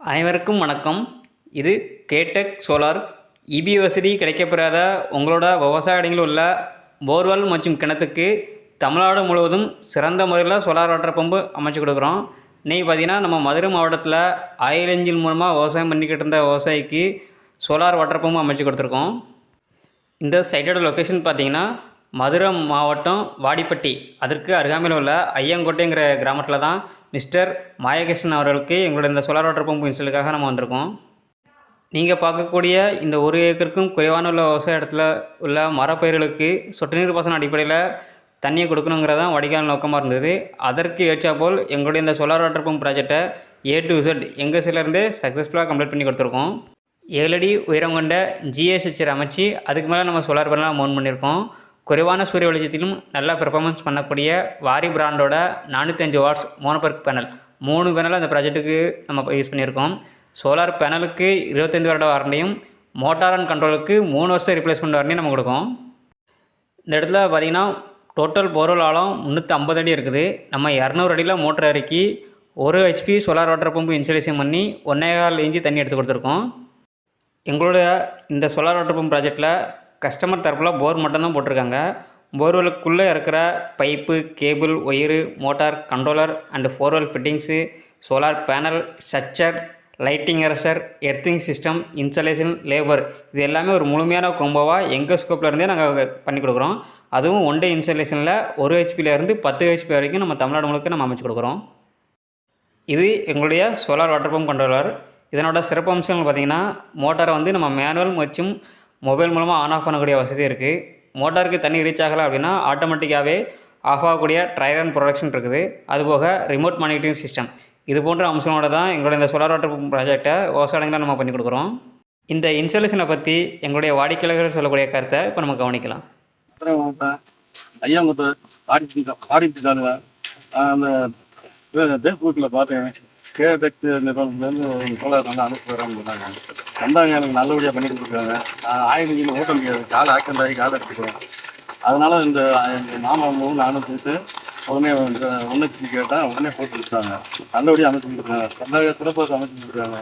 அனைவருக்கும் வணக்கம். இது கேடெக் சோலார். இபி வசதி கிடைக்கப்பெறாத உங்களோட விவசாய இடங்களில் உள்ள போர்வெல் மற்றும் கிணத்துக்கு தமிழ்நாடு முழுவதும் சிறந்த முறையில் சோலார் வாட்டர் பம்பு அமைச்சு கொடுக்குறோம். இன்றைக்கி பார்த்தீங்கன்னா நம்ம மதுரை மாவட்டத்தில் ஆயில் இன்ஜின் மூலமாக விவசாயம் பண்ணிக்கிட்டு இருந்த விவசாயிக்கு சோலார் வாட்டர் பம்பு அமைச்சு கொடுத்துருக்கோம். இந்த சைட்டோட லொக்கேஷன் பார்த்தீங்கன்னா மதுரை மாவட்டம் வாடிப்பட்டி. அதற்கு அருகாமையில் உள்ள ஐயங்கோட்டைங்கிற கிராமத்தில் தான் மிஸ்டர் மாயகிருஷ்ணன் அவர்களுக்கு எங்களோட இந்த சோலார் வாட்டர் பம்பு இன்ஸ்டலுக்காக நம்ம வந்திருக்கோம். நீங்கள் பார்க்கக்கூடிய இந்த ஒரு ஏக்கருக்கும் குறைவான உள்ள விவசாய இடத்துல உள்ள மரப்பயிர்களுக்கு சொட்டு நீர் பாசன அடிப்படையில் தண்ணியை கொடுக்கணுங்கிறதான் வடிகால் நோக்கமாக இருந்தது. அதற்கு ஏற்றாப்போல் எங்களுடைய இந்த சோலார் வாட்டர் பம்ப் ப்ராஜெக்டை ஏ டு இசட் எங்கள் சைட்லேருந்தே சக்ஸஸ்ஃபுல்லாக கம்ப்ளீட் பண்ணி கொடுத்துருக்கோம். ஏழடி உயரம் கொண்ட ஜிஎஸ்ஹெச்சர் அமைச்சு அதுக்கு மேலே நம்ம சோலார் பேனலாக மோன் பண்ணியிருக்கோம். குறைவான சூரிய வெளிச்சத்திலும் நல்லா பெர்ஃபார்மன்ஸ் பண்ணக்கூடிய வாரி பிராண்டோட நானூற்றஞ்சு வாட்ஸ் மோனோபர்க் பேனல் மூணு பேனல் அந்த ப்ராஜெக்ட்டுக்கு நம்ம யூஸ் பண்ணியிருக்கோம். சோலார் பேனலுக்கு இருபத்தஞ்சி வருட வாரண்டியும் மோட்டார் அண்ட் கண்ட்ரோலுக்கு மூணு வருஷம் ரிப்ளேஸ்மெண்ட் வாரண்டியும் நம்ம கொடுக்கோம். இந்த இடத்துல பார்த்தீங்கன்னா டோட்டல் போர்வெல் ஆழம் முந்நூற்றி ஐம்பது அடி இருக்குது. நம்ம இரநூறு அடியில் மோட்டர் இறக்கி ஒரு HP solar water pump insulation பண்ணி ஒன்றே கால் இன்ச்சு தண்ணி எடுத்து கொடுத்துருக்கோம். எங்களோட இந்த சோலார் வாட்டர் பம்ப் ப்ராஜெக்டில் கஸ்டமர் தரப்பில் போர் மட்டும்தான் போட்டிருக்காங்க. போர்வெலுக்குள்ளே இருக்கிற pipe cable wire motor controller and borewell fittings solar panel structure lighting arrester earthing system insulation labour இது எல்லாமே ஒரு முழுமையான கொம்போவாக எங்கள் ஸ்கோப்லேருந்தே நாங்கள் பண்ணி கொடுக்குறோம். அதுவும் ஒன் டே இன்ஸ்டலேஷனில் ஒரு ஹெச்பியிலேருந்து பத்து ஹெச்பி வரைக்கும் நம்ம தமிழ்நாடு முழுக்க நம்ம அமைச்சு கொடுக்குறோம். இது எங்களுடைய சோலார் வாட்டர் பம்ப் கண்ட்ரோலர் இதனோட சிறப்பு அம்சங்கள் பார்த்திங்கன்னா மோட்டாரை வந்து நம்ம மேனுவல் மற்றும் மொபைல் மூலமாக ஆன் ஆஃப் பண்ணக்கூடிய வசதி இருக்குது மோட்டாருக்கு தண்ணி ரீச் ஆகலை அப்படின்னா ஆட்டோமேட்டிக்காகவே ஆஃப் ஆகக்கூடிய ட்ரையர் அண்ட் ப்ரொடக்ஷன் இருக்குது. அதுபோக ரிமோட் மானிட்டரிங் சிஸ்டம் இது போன்ற அம்சங்களோட தான் எங்களோட இந்த சோலார் வாட்டர் ப்ராஜெக்டை விவசாயிகளை நம்ம பண்ணி கொடுக்குறோம். இந்த இன்ஸ்டாலேஷனை பற்றி எங்களுடைய வாடிக்கையாளர்கள் சொல்லக்கூடிய கருத்தை இப்போ நம்ம கவனிக்கலாம். ஐயா ஆடிட்டு ஆடிட்டு தானுங்க அந்த ஃபேஸ்புக்கில் பார்த்தேன். கேடெக் நிறுவனத்துலேருந்து சோலார் வந்து அனுப்பி சொன்னாங்க. வந்தாங்க எனக்கு நல்லபடியாக பண்ணி கொடுத்துருக்காங்க ஆயிரம் இன்ஜின் ஓட்ட முடியாது. காலை ஆக்சிடென்ட் ஆகி கால் எடுத்துக்கிறோம் அதனால் இந்த மாமாவும் நானும் சேர்த்து உடனே ஒன்று கேட்டால் உடனே போட்டு கொடுத்தாங்க நல்லபடியாக அமைச்சு கொடுத்துருக்காங்க நல்ல சிறப்பாக அமைச்சு கொடுத்துருக்காங்க